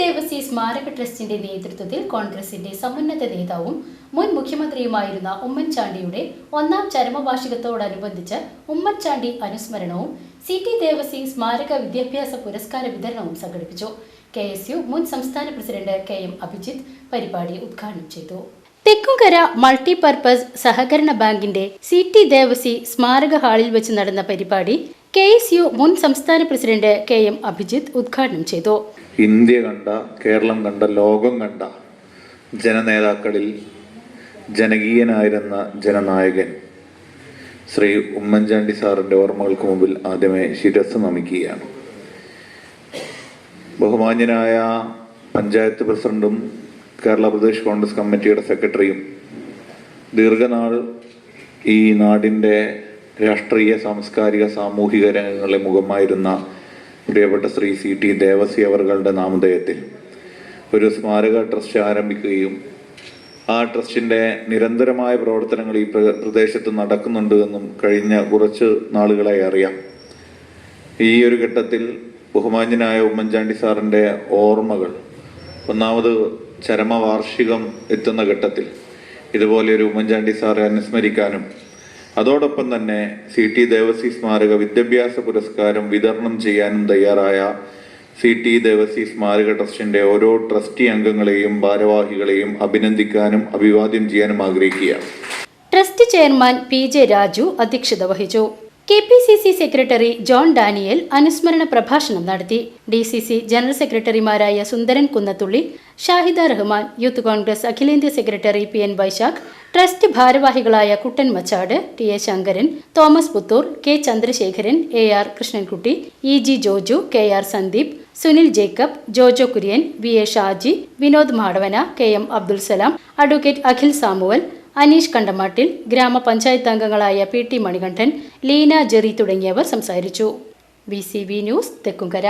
ദേവസി സ്മാരക ട്രസ്റ്റിന്റെ നേതൃത്വത്തിൽ കോൺഗ്രസിന്റെ സമുന്നത നേതാവും മുൻ മുഖ്യമന്ത്രിയുമായിരുന്ന ഉമ്മൻചാണ്ടിയുടെ ഒന്നാം ചരമവാർഷികത്തോടനുബന്ധിച്ച് ഉമ്മൻചാണ്ടി അനുസ്മരണവും സി ടി ദേവസി സ്മാരക വിദ്യാഭ്യാസ പുരസ്കാര വിതരണവും സംഘടിപ്പിച്ചു. കെ എസ് യു മുൻ സംസ്ഥാന പ്രസിഡന്റ് കെ എം അഭിജിത്ത് പരിപാടി ഉദ്ഘാടനം ചെയ്തു. തെക്കുംകര മൾട്ടിപർപ്പസ് സഹകരണ ബാങ്കിന്റെ സി ടി ദേവസി സ്മാരക ഹാളിൽ വെച്ച് നടന്ന പരിപാടി കെ എസ് യു മുൻ സംസ്ഥാന പ്രസിഡന്റ് കെ എം അഭിജിത്ത് ഉദ്ഘാടനം ചെയ്തു. ഇന്ത്യ കണ്ട കേരളം കണ്ട ലോകം കണ്ട ജനനേതാക്കളിൽ ജനകീയനായിരുന്ന ജനനായകൻ ശ്രീ ഉമ്മൻചാണ്ടി സാറിന്റെ ഓർമ്മകൾക്ക് മുമ്പിൽ ആദ്യമേ ശിരസ് നമിക്കുകയാണ്. ബഹുമാന്യനായ പഞ്ചായത്ത് പ്രസിഡന്റും കേരള പ്രദേശ് കോൺഗ്രസ് കമ്മിറ്റിയുടെ സെക്രട്ടറിയും ദീർഘനാൾ ഈ നാടിന്റെ രാഷ്ട്രീയ സാംസ്കാരിക സാമൂഹിക രംഗങ്ങളിലെ മുഖമായിരുന്ന പ്രിയപ്പെട്ട ശ്രീ സി ടി ദേവസി അവറുകളുടെ നാമധേയത്തിൽ ഒരു സ്മാരക ട്രസ്റ്റ് ആരംഭിക്കുകയും ആ ട്രസ്റ്റിന്റെ നിരന്തരമായ പ്രവർത്തനങ്ങൾ ഈ പ്ര- പ്രദേശത്ത് നടക്കുന്നുണ്ട് എന്നും കഴിഞ്ഞ കുറച്ച് നാളുകളായി അറിയാം. ഈ ഒരു ഘട്ടത്തിൽ ബഹുമാന്യനായ ഉമ്മൻചാണ്ടി സാറിന്റെ ഓർമ്മകൾ ഒന്നാമത് ചരമവാർഷികം എത്തുന്ന ഘട്ടത്തിൽ ഇതുപോലെ ഒരു ഉമ്മൻചാണ്ടി സാറെ അനുസ്മരിക്കാനും അതോടൊപ്പം തന്നെ സി ടി ദേവസി സ്മാരക വിദ്യാഭ്യാസ പുരസ്കാരം വിതരണം ചെയ്യാനും തയ്യാറായ സി ടി ദേവസി സ്മാരക ട്രസ്റ്റിന്റെ ഓരോ ട്രസ്റ്റി അംഗങ്ങളെയും ഭാരവാഹികളെയും അഭിനന്ദിക്കാനും അഭിവാദ്യം ചെയ്യാനും ആഗ്രഹിക്കുക trust chairman P J Raju അധ്യക്ഷത വഹിച്ചു. K P C C secretary John Daniel അനുസ്മരണ പ്രഭാഷണം നടത്തി. ഡി സി സി ജനറൽ സെക്രട്ടറിമാരായ സുന്ദരൻ കുന്നത്തുള്ളി ഷാഹിദ റഹ്മാൻ യൂത്ത് കോൺഗ്രസ് അഖിലേന്ത്യാ secretary P N Vaishakh trust ഭാരവാഹികളായ Kuttan Machad T A Sankaran Thomas Puthur K Chandrasekharan A R Krishnankutty E G Joju K R Sandeep Sunil Jacob Jojo Kurian V A Shaji Vinod Madavana K M Abdul Salam advocate Akhil Samuel Aneesh Kandamattil ഗ്രാമപഞ്ചായത്ത് അംഗങ്ങളായ P T Manikandan Leena Jerry തുടങ്ങിയവർ സംസാരിച്ചു. B news Thekkumkara.